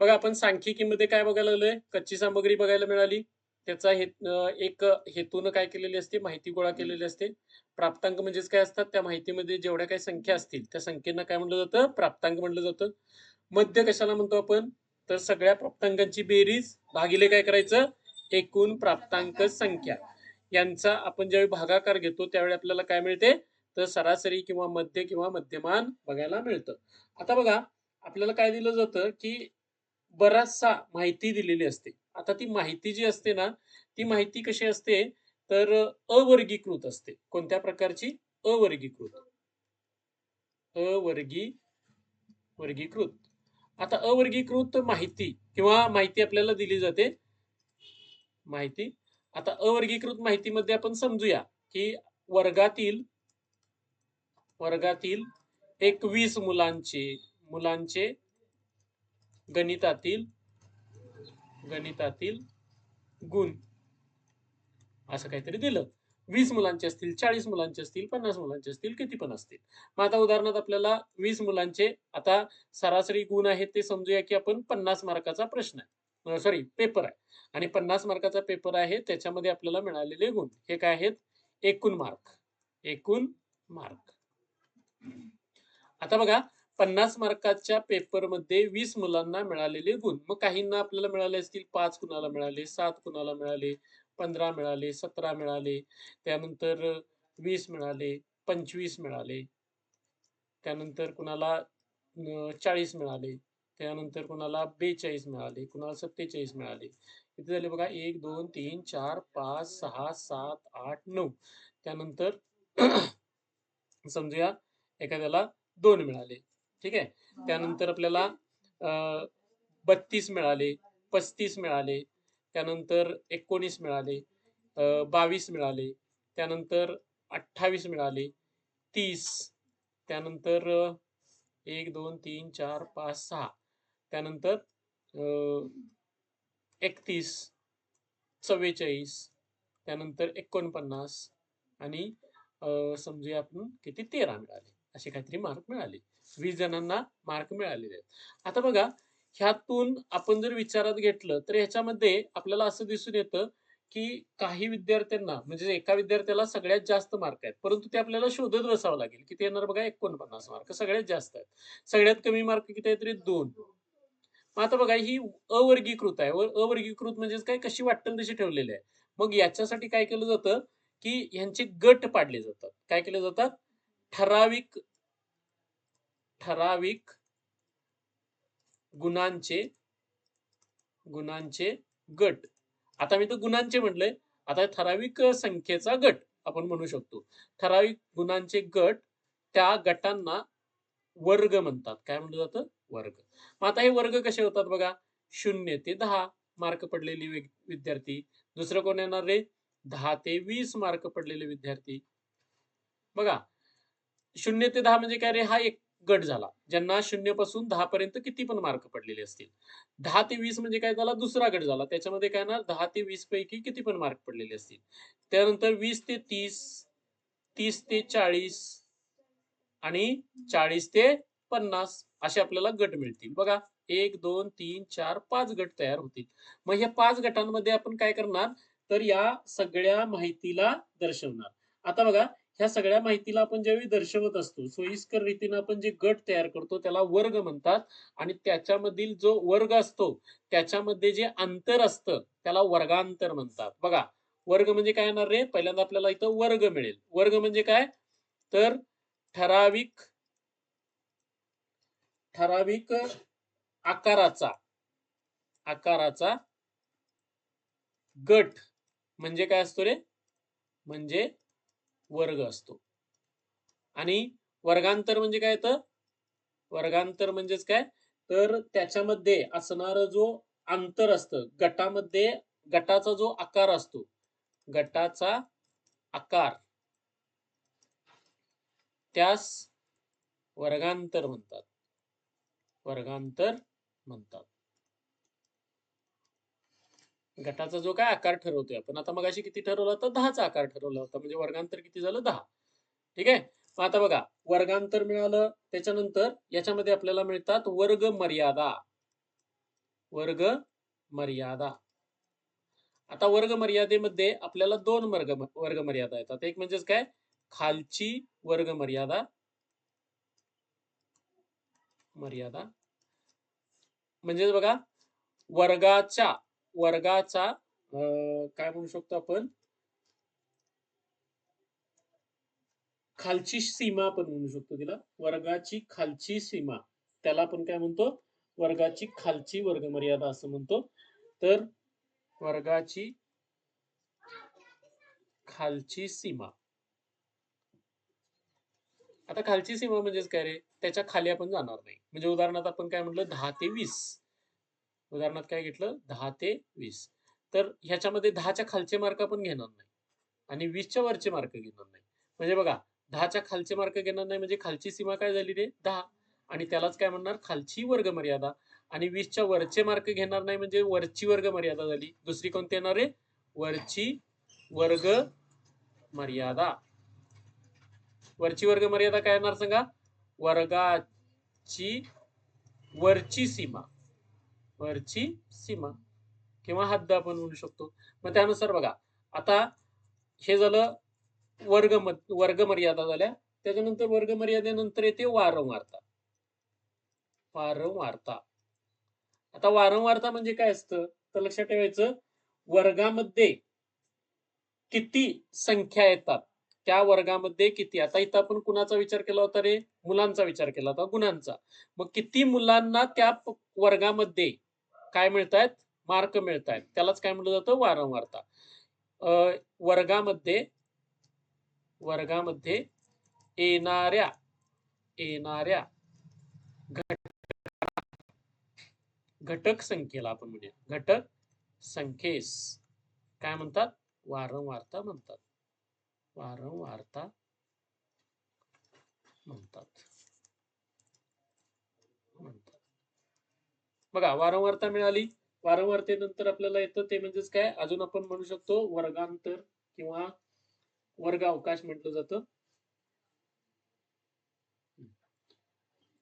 बघा आपण सांख्यिकीमध्ये काय बघायला लागलोय कच्ची सामग्री बघायला मिळाली. त्याचा हे एक हेतून काय केलेली असते? माहिती गोळा केलेली असते. प्राप्तांक म्हणजेच काय असतात? त्या माहितीमध्ये जेवढ्या काही संख्या असतील त्या संख्येना काय म्हणलं जातं? प्राप्तांक म्हणलं जातं. मध्य कशाला म्हणतो आपण? तर सगळ्या प्राप्तांकांची बेरीज भागिले काय करायचं? एकूण प्राप्तांक संख्या. यांचा आपण ज्यावेळी भागाकार घेतो त्यावेळी आपल्याला काय मिळते? तर सरासरी किंवा मध्य किंवा मध्यमान बघायला मिळतं. आता बघा आपल्याला काय दिलं जातं की बराचसा माहिती दिलेली असते. आता ती माहिती जी असते ना ती माहिती कशी असते? तर अवर्गीकृत असते. कोणत्या प्रकारची? अवर्गीकृत. अवर्गी वर्गीकृत. आता अवर्गीकृत माहिती किंवा माहिती आपल्याला दिली जाते. माहिती. आता अवर्गीकृत माहितीमध्ये आपण समजूया की वर्गातील वर्गातील एक वीस मुलांचे मुलांचे गणितातील गणितातील गुण. असं काहीतरी दिलं. वीस मुलांचे असतील चाळीस मुलांचे असतील पन्नास मुलांचे असतील किती पण असतील. मग आता उदाहरणार्थ आपल्याला वीस मुलांचे आता सरासरी गुण आहेत ते समजूया की आपण पन्नास मार्काचा प्रश्न आहे. सॉरी पेपर आहे. आणि पन्नास मार्काचा पेपर आहे त्याच्यामध्ये आपल्याला मिळालेले गुण. हे काय आहेत? एकूण मार्क. एकूण मार्क. आता बघा पन्नास मार्काच्या पेपरमध्ये वीस मुलांना मिळालेले गुण. मग काहींना आपल्याला मिळाले असतील पाच कुणाला मिळाले सात कुणाला मिळाले पंधरा मिळाले सतरा मिळाले त्यानंतर वीस मिळाले पंचवीस मिळाले त्यानंतर कुणाला चाळीस मिळाले त्यानंतर कुणाला बेचाळीस मिळाले कुणाला सत्तेचाळीस मिळाले. किती झाले बघा? एक दोन तीन चार पाच सहा सात आठ नऊ. त्यानंतर समजूया? एखाद्याला दोन मिळाले. ठीक आहे? त्यानंतर आपल्याला बत्तीस मिळाले पस्तीस मिळाले त्यानंतर एकोणीस मिळाले बावीस मिळाले त्यानंतर अठ्ठावीस मिळाले तीस त्यानंतर एक दोन तीन चार पाच सहा त्यानंतर एकतीस चव्वेचाळीस त्यानंतर एकोणपन्नास आणि समजूया आपण किती तेरा मिळाले असे काहीतरी मार्क मिळाले. वीस जणांना मार्क मिळालेले आहेत. आता बघा ह्यातून आपण जर विचारात घेतलं तर ह्याच्यामध्ये आपल्याला असं दिसून येतं की काही विद्यार्थ्यांना म्हणजे एका विद्यार्थ्याला सगळ्यात जास्त मार्क आहेत. परंतु ते आपल्याला शोधत बसावं लागेल किती येणार बघा एकोणपन्नास मार्क सगळ्यात जास्त आहेत. सगळ्यात कमी मार्क किती आहेत तरी दोन. मग आता बघा ही अवर्गीकृत आहे. व- अवर्गीकृत म्हणजेच काय? कशी वाटतं तशी ठेवलेली आहे. मग याच्यासाठी काय केलं जातं की ह्यांचे गट पाडले जातात. काय केले जातात? ठराविक ठराविक गुणांचे गुणांचे गट. आता मी तर गुणांचे म्हटलंय. आता ठराविक संख्येचा गट आपण म्हणू शकतो. ठराविक गुणांचे गट त्या गटांना वर्ग म्हणतात. काय म्हणलं जातं? वर्ग. मग आता हे वर्ग कसे होतात बघा? शून्य ते दहा मार्क पडलेली विद्यार्थी. दुसरं कोण येणार रे? दहा ते वीस मार्क पडलेले विद्यार्थी. बघा. शून्य ते दहा म्हणजे काय रे? हा एक गट झाला. ज्यांना शून्यपासून दहा पर्यंत किती पण मार्क पडलेले असतील. दहा ते वीस म्हणजे काय झाला? दुसरा गट झाला. त्याच्यामध्ये काय ना दहा ते वीस पैकी किती पण मार्क पडलेले असतील. त्यानंतर वीस ते तीस तीस ते चाळीस आणि चाळीस ते पन्नास असे आपल्याला गट मिळतील. बघा एक दोन तीन चार पाच गट तयार होतील. मग या पाच गटांमध्ये आपण काय करणार? तर या सगळ्या माहितीला दर्शवणार. आता बघा ह्या सगळ्या माहितीला आपण ज्यावेळी दर्शवत असतो सोयीस्कर रीतीने आपण जे गट तयार करतो त्याला वर्ग म्हणतात. आणि त्याच्यामधील जो वर्ग असतो त्याच्यामध्ये जे अंतर असतं त्याला वर्गांतर म्हणतात. बघा वर्ग म्हणजे काय येणार रे? पहिल्यांदा आपल्याला इथं वर्ग मिळेल. वर्ग म्हणजे काय? तर ठराविक ठराविक आकाराचा आकाराचा गट म्हणजे काय असतो रे? म्हणजे वर्ग असतो. आणि वर्गांतर म्हणजे काय तर वर्गांतर म्हणजेच काय? तर त्याच्यामध्ये असणार जो अंतर असतं गटामध्ये गटाचा जो आकार असतो गटाचा आकार. त्यास वर्गांतर म्हणतात. वर्गांतर म्हणतात. गटाचा जो काय आकार ठरवतोय आपण. आता मगाशी किती ठरवला होता? दहाचा आकार ठरवला होता. म्हणजे वर्गांतर किती झालं? दहा. ठीक आहे? मग आता बघा वर्गांतर मिळालं त्याच्यानंतर याच्यामध्ये आपल्याला मिळतात वर्ग मर्यादा. वर्ग मर्यादा. आता वर्ग मर्यादेमध्ये आपल्याला दोन वर्ग वर्ग मर्यादा येतात. एक म्हणजेच काय? खालची वर्ग मर्यादा. मर्यादा. म्हणजेच बघा वर्गाच्या वर्गाचा काय म्हणू शकतो आपण? खालची सीमा आपण म्हणू शकतो तिला. वर्गाची खालची सीमा. त्याला आपण काय म्हणतो? वर्गाची खालची वर्ग मर्यादा असं म्हणतो. तर वर्गाची खालची सीमा. आता खालची सीमा म्हणजेच काय रे? त्याच्याखाली आपण जाणार नाही. म्हणजे उदाहरणार्थ आपण काय म्हटलं? दहा ते वीस. उदाहरणार्थ काय घेतलं? दहा ते वीस. तर ह्याच्यामध्ये दहाच्या खालचे मार्क आपण घेणार नाही. आणि वीसच्या वरचे मार्क घेणार नाही. म्हणजे बघा दहाच्या खालचे मार्क घेणार नाही म्हणजे खालची सीमा काय झाली रे? दहा. आणि त्यालाच काय म्हणणार? खालची वर्ग मर्यादा आणि वीसच्या वरचे मार्क घेणार नाही म्हणजे वरची वर्ग मर्यादा झाली. दुसरी कोणती येणार आहे वरची वर्ग मर्यादा वरची वर्ग मर्यादा काय येणार सांगा? वर्गाची वरची सीमा. वरची सीमा किंवा हद्द आपण म्हणू शकतो. मग त्यानुसार बघा आता हे झालं वर्ग वर्गमर्यादा वर्ग मर्यादा झाल्या. त्याच्यानंतर वर्ग मर्यादेनंतर येते वारंवारता. वारंवारता. आता वारंवारता म्हणजे काय असतं? तर लक्षात ठेवायचं वर्गामध्ये किती संख्या येतात? त्या वर्गामध्ये किती? आता इथं आपण कुणाचा विचार केला होता रे? मुलांचा विचार केला होता गुणांचा. मग किती मुलांना त्या वर्गामध्ये काय मिळतायत? मार्क मिळतायत. त्यालाच काय म्हटलं जातं? वारंवारता. अं, वर्गामध्ये वर्गामध्ये येणाऱ्या येणाऱ्या घटक संख्येला आपण म्हणूया. घटक संख्येस. काय म्हणतात? वारंवारता म्हणतात. वारंवारता म्हणतात. बघा वारंवारता मिळाली. वारंवारतेनंतर आपल्याला येतं ते म्हणजेच काय? अजून आपण म्हणू शकतो वर्गांतर किंवा वर्ग अवकाश म्हटलं जातं.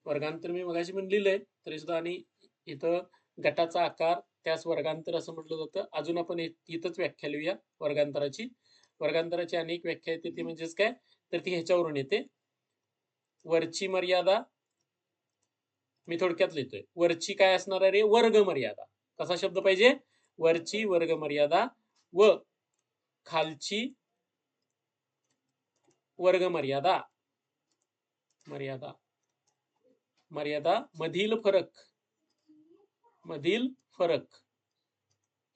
वर्गांतर मी मगाशी पण लिहिलंय तरी सुद्धा आणि इथं गटाचा आकार त्यास वर्गांतर असं म्हटलं जातं. अजून आपण इथंच व्याख्या लिहूया वर्गांतराची. वर्गांतराची अनेक व्याख्या येते ती म्हणजेच काय? तर ती ह्याच्यावरून येते. वरची मर्यादा मी थोडक्यात लिहितोय. वरची काय असणार आहे रे? वर्ग मर्यादा कसा शब्द पाहिजे? वरची वर्ग मर्यादा व खालची वर्ग मर्यादा. मर्यादा मर्यादा मधील फरक. मधील फरक.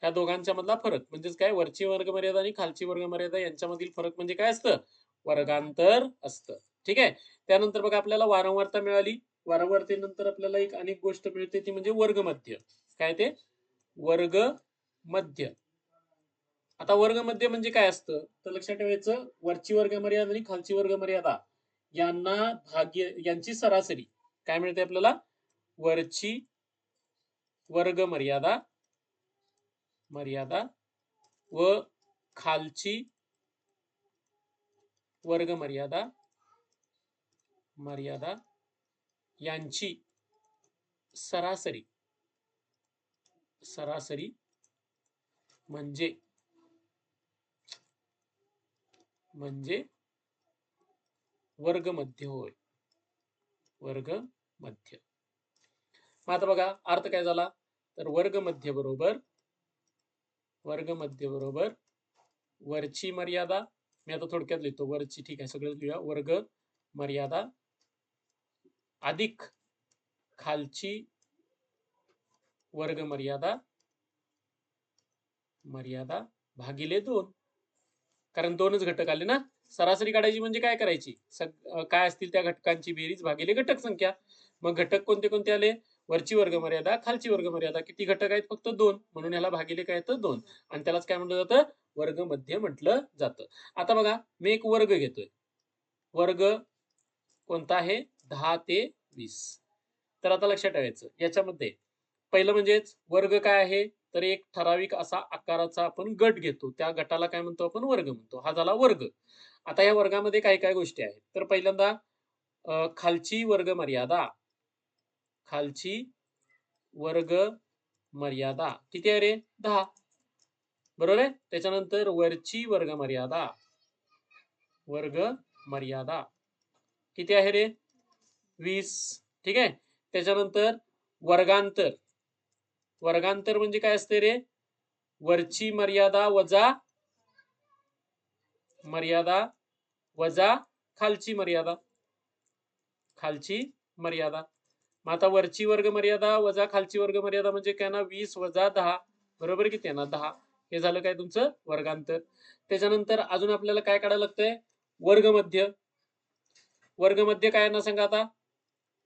या दोघांच्या मधला फरक. म्हणजेच काय? वरची वर्ग मर्यादा आणि खालची वर्ग मर्यादा यांच्यामधील फरक म्हणजे काय असतं? वर्गांतर असतं. ठीक आहे? त्यानंतर बघा आपल्याला वारंवारता मिळाली. वारंवारतेनंतर आपल्याला एक अनेक गोष्ट मिळते ती म्हणजे वर्ग मध्य काय ते? वर्ग मध्य आता वर्ग मध्य म्हणजे काय असतं? तर लक्षात ठेवायचं वरची वर्ग मर्यादा आणि खालची वर्ग मर्यादा यांना भाग्य यांची सरासरी. काय मिळते आपल्याला? वरची वर्ग मर्यादा मर्यादा व खालची वर्ग मर्यादा मर्यादा यांची सरासरी सरासरी म्हणजे म्हणजे वर्ग मध्य होय. वर्ग मध्य मग आता बघा अर्थ काय झाला? तर वर्ग मध्य बरोबर वर्ग मध्य बरोबर वरची मर्यादा मी आता थोडक्यात लिहितो वरची ठीक आहे सगळं लिहूया वर्ग मर्यादा अधिक खालची वर्ग मर्यादा मर्यादा भागिले दोन. कारण दोनच घटक आले ना? सरासरी काढायची म्हणजे काय करायची? सग काय असतील त्या घटकांची बेरीज भागिले घटक संख्या. मग घटक कोणते कोणते आले? वरची वर्ग मर्यादा खालची वर्ग मर्यादा किती घटक आहेत? फक्त दोन. म्हणून याला भागिले काय येतं दोन. आणि त्यालाच काय म्हटलं जातं? वर्ग मध्य म्हटलं जातं. आता बघा मी एक वर्ग घेतोय. वर्ग कोणता आहे? दहा ते वीस. तर आता लक्षात ठेवायचं. याच्यामध्ये पहिलं म्हणजेच वर्ग काय आहे? तर एक ठराविक असा आकाराचा आपण गट घेतो. त्या गटाला काय म्हणतो आपण? वर्ग म्हणतो. हा झाला वर्ग. आता या वर्गामध्ये काय काय गोष्टी आहेत? तर पहिल्यांदा खालची वर्ग मर्यादा. खालची वर्ग मर्यादा. किती आहे रे? दहा. बरोबर आहे? त्याच्यानंतर वरची वर्ग मर्यादा. वर्ग मर्यादा. किती आहे रे? वीस ठीक आहे? त्याच्यानंतर वर्गांतर. वर्गांतर म्हणजे काय असते रे? वरची मर्यादा वजा मर्यादा वजा खालची मर्यादा. खालची मर्यादा. मग आता वरची वर्ग मर्यादा वजा खालची वर्ग मर्यादा म्हणजे काय ना? वीस वजा दहा. बरोबर किती आहे ना? दहा. हे झालं काय तुमचं? वर्गांतर. त्याच्यानंतर अजून आपल्याला काय काढायला लागतंय? वर्गमध्य. वर्गमध्य काय ना सांगा आता?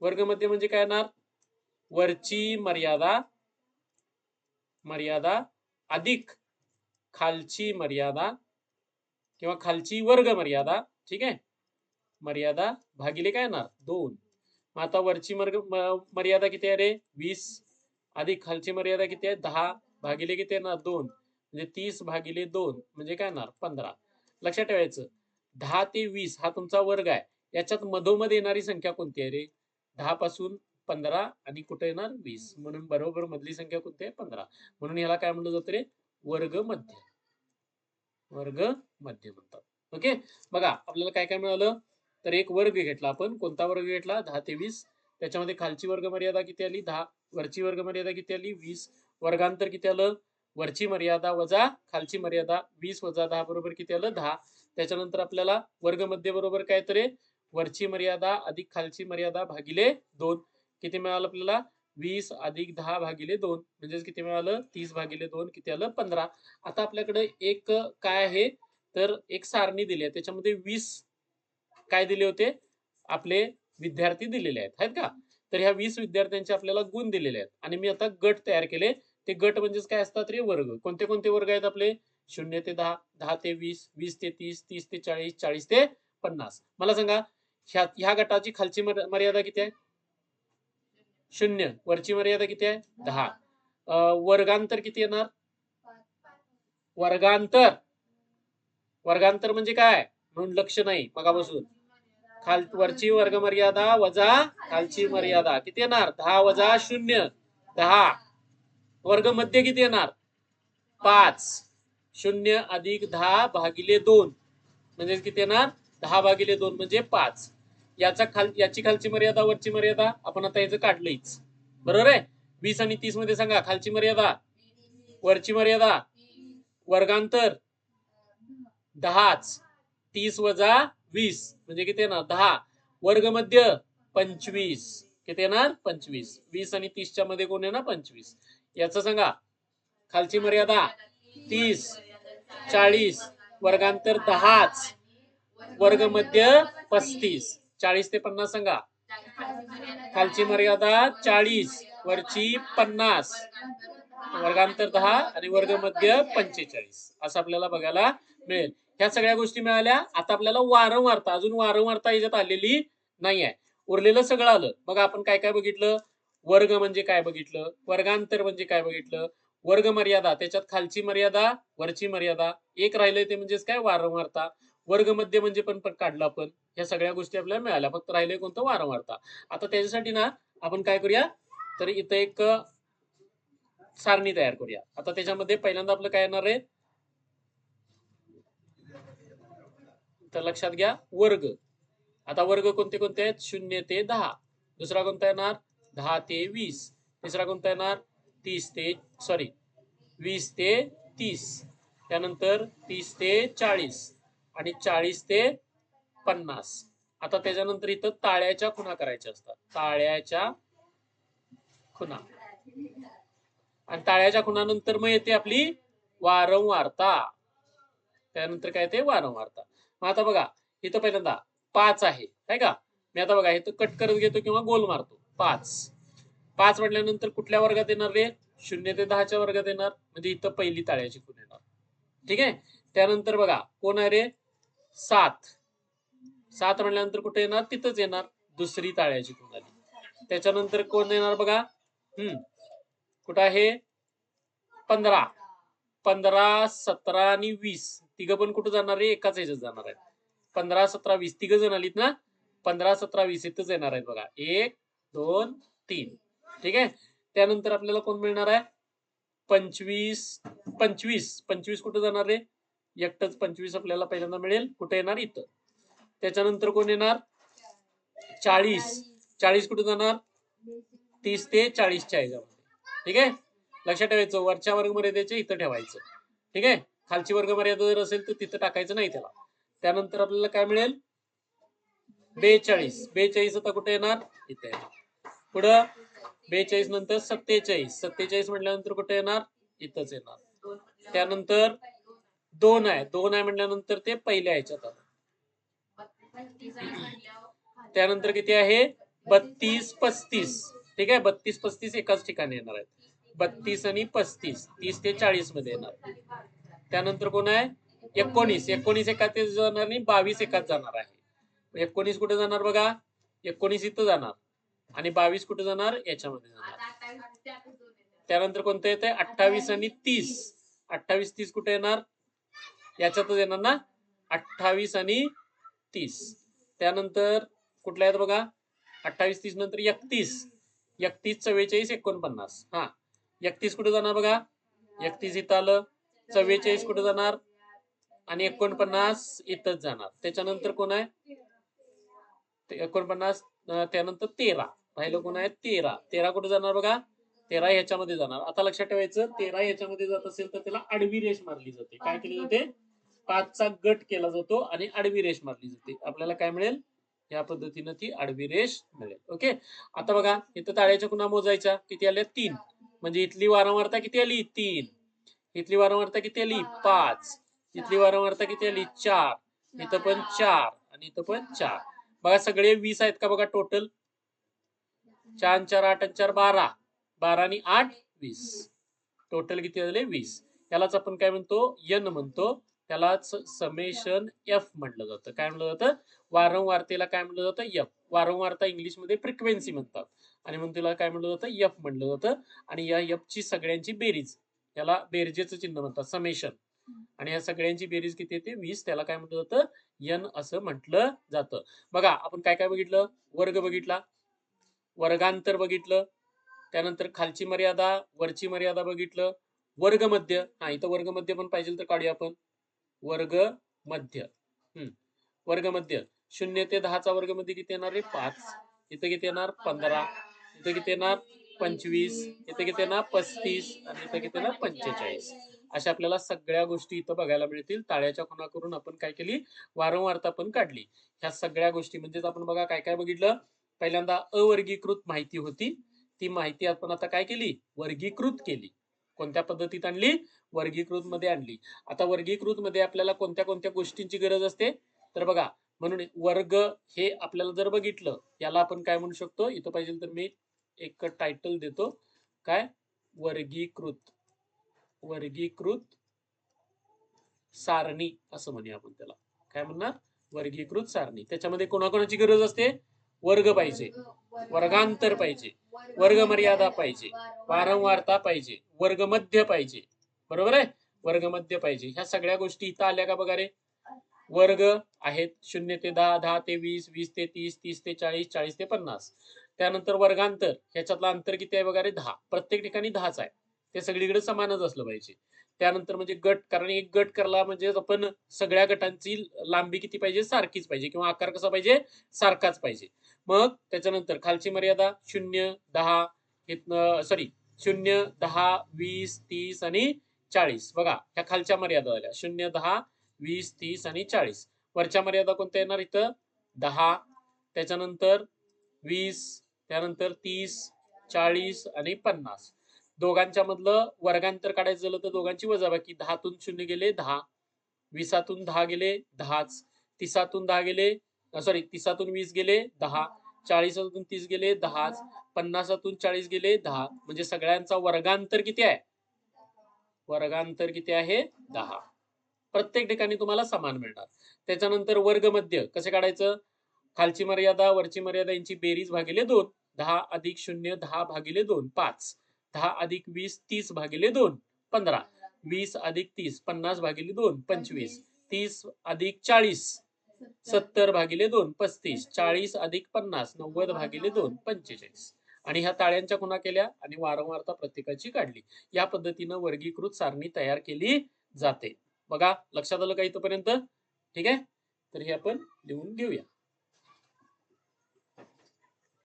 वर्गमध्य म्हणजे काय येणार? वरची मर्यादा मर्यादा अधिक खालची मर्यादा किंवा खालची वर्ग मर्यादा ठीक आहे? मर्यादा भागिले काय येणार? दोन. मग आता वरची मर्ग मर्यादा किती आहे रे? वीस. अधिक खालची मर्यादा किती आहे? दहा. भागिले किती येणार? दोन. म्हणजे तीस भागिले दोन म्हणजे काय येणार? पंधरा. लक्षात ठेवायचं. दहा ते वीस हा तुमचा वर्ग आहे. याच्यात मधोमध येणारी संख्या कोणती आहे रे? दहा पासून पंधरा आणि कुठे येणार? वीस. म्हणून बरोबर मधली संख्या कोणती आहे? पंधरा. म्हणून याला काय म्हणलं जातं रे? वर्ग मध्य. वर्ग मध्य म्हणतात. ओके? बघा आपल्याला काय काय मिळालं? तर एक वर्ग घेतला आपण. कोणता वर्ग घेतला? दहा ते वीस. त्याच्यामध्ये खालची वर्ग मर्यादा किती आली? दहा. वरची वर्ग मर्यादा किती आली? वीस. वर्गांतर किती आलं? वरची मर्यादा वजा खालची मर्यादा. वीस वजा दहा बरोबर किती आलं? दहा. त्याच्यानंतर आपल्याला वर्ग मध्य बरोबर काय तर वरची मर्यादा अधिक खालची मर्यादा भागिले दोन. किती मिळालं आपल्याला? वीस अधिक दहा भागिले दोन. म्हणजेच किती मिळालं? तीस भागिले दोन. किती आलं? पंधरा. आता आपल्याकडे एक काय आहे? तर एक सारणी दिली आहे. त्याच्यामध्ये वीस काय दिले होते? आपले विद्यार्थी दिलेले आहेत. आहेत का? तर ह्या वीस विद्यार्थ्यांचे आपल्याला गुण दिलेले आहेत. आणि मी आता गट तयार केले. ते गट म्हणजेच काय असतात रे? वर्ग. कोणते कोणते वर्ग आहेत आपले? शून्य ते दहा. दहा ते वीस. वीस ते तीस. तीस ते चाळीस. चाळीस ते पन्नास. मला सांगा ह्या ह्या गटाची खालची मर्यादा किती आहे? शून्य. वरची मर्यादा किती आहे? दहा. वर्गांतर किती येणार? वर्गांतर. वर्गांतर म्हणजे काय? म्हणून लक्ष नाही मगापासून. खाल वरची वर्ग मर्यादा वजा खालची मर्यादा. किती येणार? दहा वजा शून्य. दहा. वर्गमध्ये किती येणार? पाच. शून्य अधिक दहा भागिले दोन. म्हणजे किती येणार? दहा भागिले दोन म्हणजे पाच. याचा खाल याची खालची मर्यादा वरची मर्यादा आपण आता याचं काढलंच बरोबर आहे? वीस आणि तीसमध्ये सांगा खालची मर्यादा वरची मर्यादा वर्गांतर दहाच तीस वजा वीस म्हणजे किती येणार? दहा. वर्ग मध्य पंचवीस. किती येणार? पंचवीस. वीस आणि तीसच्या मध्ये कोण येणार? पंचवीस. याच सांगा खालची मर्यादा तीस चाळीस वर्गांतर दहाच वर्ग मध्य पस्तीस. चाळीस ते पन्नास सांगा. खालची मर्यादा चाळीस वरची पन्नास. वर्गांतर दहा आणि वर्ग मध्य पंचेचाळीस. असं आपल्याला बघायला मिळेल. ह्या सगळ्या गोष्टी मिळाल्या. आता आपल्याला वारंवारता अजून वारंवारता याच्यात आलेली नाही आहे उरलेलं सगळं आलं. मग आपण काय काय बघितलं? वर्ग म्हणजे काय बघितलं? वर्गांतर म्हणजे काय बघितलं? वर्ग मर्यादा त्याच्यात खालची मर्यादा वरची मर्यादा. एक राहिलंय ते म्हणजेच काय? वारंवारता. वर्ग मध्य म्हणजे पण पण काढलं आपण. ह्या सगळ्या गोष्टी आपल्याला मिळाल्या. फक्त राहिले कोणतं? वारंवारता आता त्याच्यासाठी ना आपण काय करूया? तर इथं एक सारणी तयार करूया. आता त्याच्यामध्ये पहिल्यांदा आपलं काय येणार आहे? तर लक्षात घ्या वर्ग. आता वर्ग कोणते कोणते आहेत? शून्य ते दहा. दुसरा कोणता येणार? दहा ते वीस. तिसरा कोणता येणार? तीस ते सॉरी वीस ते तीस. त्यानंतर तीस ते चाळीस. आणि चाळीस ते पन्नास. आता त्याच्यानंतर इथं ताळ्याच्या खुणा करायच्या असतात. ताळ्याच्या खुणा. आणि ताळ्याच्या खुणानंतर मग येते आपली वारंवारता. त्यानंतर काय ते वारंवारता. मग आता बघा इथं पहिल्यांदा पाच आहे. काय का? मी आता बघा इथं कट करत घेतो किंवा गोल मारतो. पाच. पाच म्हटल्यानंतर कुठल्या वर्गात येणार रे? शून्य ते दहाच्या वर्गात येणार. म्हणजे इथं पहिली ताळ्याची खूण येणार. ठीक आहे? त्यानंतर बघा कोण आहे रे? सात. सात म्हणल्यानंतर कुठे येणार? तिथंच येणार. दुसरी ताळ्याची कुंडली. त्याच्यानंतर कोण येणार बघा? हम्म. कुठं आहे? पंधरा. पंधरा सतरा आणि वीस. तिघं पण कुठं जाणार आहे? एकाच ह्याच्यात जाणार आहेत. पंधरा सतरा वीस. तिघ जण आलीत ना? पंधरा सतरा वीस इथंच येणार आहेत बघा. एक दोन तीन. ठीक आहे? त्यानंतर आपल्याला कोण मिळणार आहे? पंचवीस पंचवीस. पंचवीस कुठं जाणार रे एकटंच पंचवीस आपल्याला पहिल्यांदा मिळेल. कुठे येणार? इथं. त्याच्यानंतर कोण येणार? चाळीस. चाळीस कुठे जाणार? तीस ते चाळीसच्या ह्याच्यामध्ये. ठीक आहे? लक्षात ठेवायचं. वरच्या वर्ग मर्यादेचे इथं ठेवायचं. ठीक आहे? खालची वर्ग मर्यादा जर असेल तर तिथं टाकायचं नाही त्याला. त्यानंतर आपल्याला काय मिळेल? बेचाळीस. बेचाळीस आता कुठे येणार? इथे. पुढं? बेचाळीस नंतर सत्तेचाळीस. सत्तेचाळीस म्हटल्यानंतर कुठे येणार? इथंच येणार. त्यानंतर दोन आहे. दोन आहे म्हटल्यानंतर ते पहिल्या ह्याच्यात आलं. त्यानंतर किती आहे? बत्तीस पस्तीस. ठीक आहे? बत्तीस पस्तीस एकाच ठिकाणी येणार आहेत. बत्तीस आणि पस्तीस. तीस ते चाळीसमध्ये येणार. त्यानंतर कोण आहे? एकोणीस. एकोणीस एकात जाणार आणि बावीस एकात जाणार आहे. एकोणीस कुठे जाणार बघा? एकोणीस इथं जाणार. आणि बावीस कुठे जाणार? याच्यामध्ये जाणार. त्यानंतर कोणतं येतंय? अठ्ठावीस आणि तीस. अठ्ठावीस तीस कुठे येणार? याच्यातच येणार ना? अठ्ठावीस आणि तीस त्यानंतर कुठल्या आहेत बघा? अठ्ठावीस तीस नंतर एकतीस. एकतीस चव्वेचाळीस एकोणपन्नास. हा. एकतीस कुठे जाणार बघा? एकतीस इथं आलं. चव्वेचाळीस कुठे जाणार? आणि एकोणपन्नास इथंच जाणार. त्याच्यानंतर कोण आहे? एकोणपन्नास त्यानंतर तेरा. राहिलं कोण आहे? तेरा. तेरा कुठे जाणार बघा? तेरा ह्याच्यामध्ये जाणार. आता लक्षात ठेवायचं तेरा ह्याच्यामध्ये जात असेल तर त्याला आडवी रेष मारली जाते. काय केली जाते? पाचचा गट केला जातो आणि आडवी रेष मारली जाते. आपल्याला काय मिळेल? या पद्धतीनं ती आडवी रेष मिळेल. ओके? आता बघा इथं ताळ्याच्या कुणा मोजायच्या? किती आल्या? तीन. म्हणजे इथली वारंवारता किती आली? तीन. इथली वारंवारता किती आली? पाच. इथली वारंवारता किती आली? चार. इथं पण चार आणि इथं पण चार. बघा सगळे वीस आहेत का बघा टोटल चार चार आठ आणि चार बारा. बारा आणि आठ वीस. टोटल किती झाले वीस. यालाच आपण काय म्हणतो? यन म्हणतो. त्यालाच समेशन एफ म्हटलं जातं. काय म्हटलं जातं? वारंवारतेला काय म्हटलं जातं? एफ वारंवारता इंग्लिशमध्ये फ्रिक्वेन्सी म्हणतात. आणि म्हणून तिला काय म्हटलं जातं? एफ म्हटलं जातं. आणि या एफ ची सगळ्यांची बेरीज. याला बेरजेचं चिन्ह म्हणतात. समेशन आणि या सगळ्यांची बेरीज किती येते? वीस. त्याला काय म्हटलं जातं? यन असं म्हटलं जातं. बघा आपण काय काय बघितलं? वर्ग बघितला. वर्गांतर बघितलं. त्यानंतर खालची मर्यादा वरची मर्यादा बघितलं. वर्ग मध्य हा इथं वर्गमध्य पण पाहिजे तर काढूया आपण. वर्ग मध्य. हम्म. वर्ग मध्य. शून्य ते दहाचा वर्गमध्ये किती येणार आहे पाच. इथं किती येणार? पंधरा. इथं किती येणार? पंचवीस. इथं किती येणार? पस्तीस. आणि इथं किती येणार? पंचेचाळीस. अशा आपल्याला सगळ्या गोष्टी इथं बघायला मिळतील. ताळ्याच्या खुणा करून आपण काय केली? वारंवारता पण काढली. ह्या सगळ्या गोष्टी म्हणजेच आपण बघा काय काय बघितलं? पहिल्यांदा अवर्गीकृत माहिती होती. ती माहिती आपण आता काय केली? वर्गीकृत केली. कोणत्या पद्धतीत आणली? वर्गीकृत मध्ये आणली. आता वर्गीकृत मध्ये आपल्याला कोणत्या कोणत्या गोष्टींची गरज असते? तर बघा म्हणून वर्ग हे आपल्याला जर बघितलं याला आपण काय म्हणू शकतो? इथं पाहिजे तर मी एक टायटल देतो. काय? वर्गीकृत. वर्गीकृत सारणी असं म्हणूया आपण त्याला. काय म्हणणार? वर्गीकृत सारणी. त्याच्यामध्ये कोणाकोणाची गरज असते? वर्ग पाहिजे. वर्गांतर पाहिजे. वर्ग मर्यादा पाहिजे. वारंवारता पाहिजे. वर्ग मध्य पाहिजे. बरोबर आहे? वर्ग मध्य पाहिजे. ह्या सगळ्या गोष्टी इथं आल्या का बघा रे? वर्ग आहेत शून्य ते दहा दहा ते वीस वीस ते तीस तीस ते चाळीस चाळीस ते पन्नास. त्यानंतर वर्गांतर. ह्याच्यातलं अंतर किती आहे बघा रे? दहा. प्रत्येक ठिकाणी दहाच आहे. ते सगळीकडे समानच असलं पाहिजे. त्यानंतर म्हणजे गट कारण एक गट करला म्हणजे आपण सगळ्या गटांची लांबी किती पाहिजे? सारखीच पाहिजे किंवा आकार कसा पाहिजे? सारखाच पाहिजे. मग त्याच्यानंतर खालची मर्यादा शून्य दहा सॉरी शून्य दहा वीस तीस आणि चाळीस. बघा ह्या खालच्या मर्यादा झाल्या शून्य दहा वीस तीस आणि चाळीस. वरच्या मर्यादा कोणत्या येणार इथं? दहा. त्याच्यानंतर वीस त्यानंतर तीस चाळीस आणि पन्नास. दोघांच्या मधलं वर्गांतर काढायचं झालं तर दोघांची वजाबाकी दहातून शून्य गेले दहा. वीसातून दहा गेले दहाच. तिसातून दहा गेले सॉरी तिसातून वीस गेले दहा. चाळीसातून तीस गेले दहाच. पन्नासातून चाळीस गेले दहा. म्हणजे सगळ्यांचा वर्गांतर किती आहे? वर्गांतर किती आहे? दहा. प्रत्येक ठिकाणी तुम्हाला समान मिळणार. त्याच्यानंतर वर्ग मध्य कसे काढायचं? खालची मर्यादा वरची मर्यादा यांची बेरीज भागिले दोन. दहा अधिक शून्य दहा भागिले दोन पाच. दहा अधिक वीस तीस भागिले दोन पंधरा. वीस अधिक तीस पन्नास भागिले दोन पंचवीस. तीस अधिक चाळीस सत्तर भागिले दोन पस्तीस. चाळीस अधिक पन्नास नव्वद भागिले दोन पंचेचाळीस. आणि ह्या ताळ्यांच्या खुणा केल्या? आणि वारंवारता प्रत्येकाची काढली. या पद्धतीनं वर्गीकृत सारणी तयार केली जाते. बघा लक्षात आलं का इथपर्यंत? ठीक आहे? तर हे आपण लिहून घेऊया.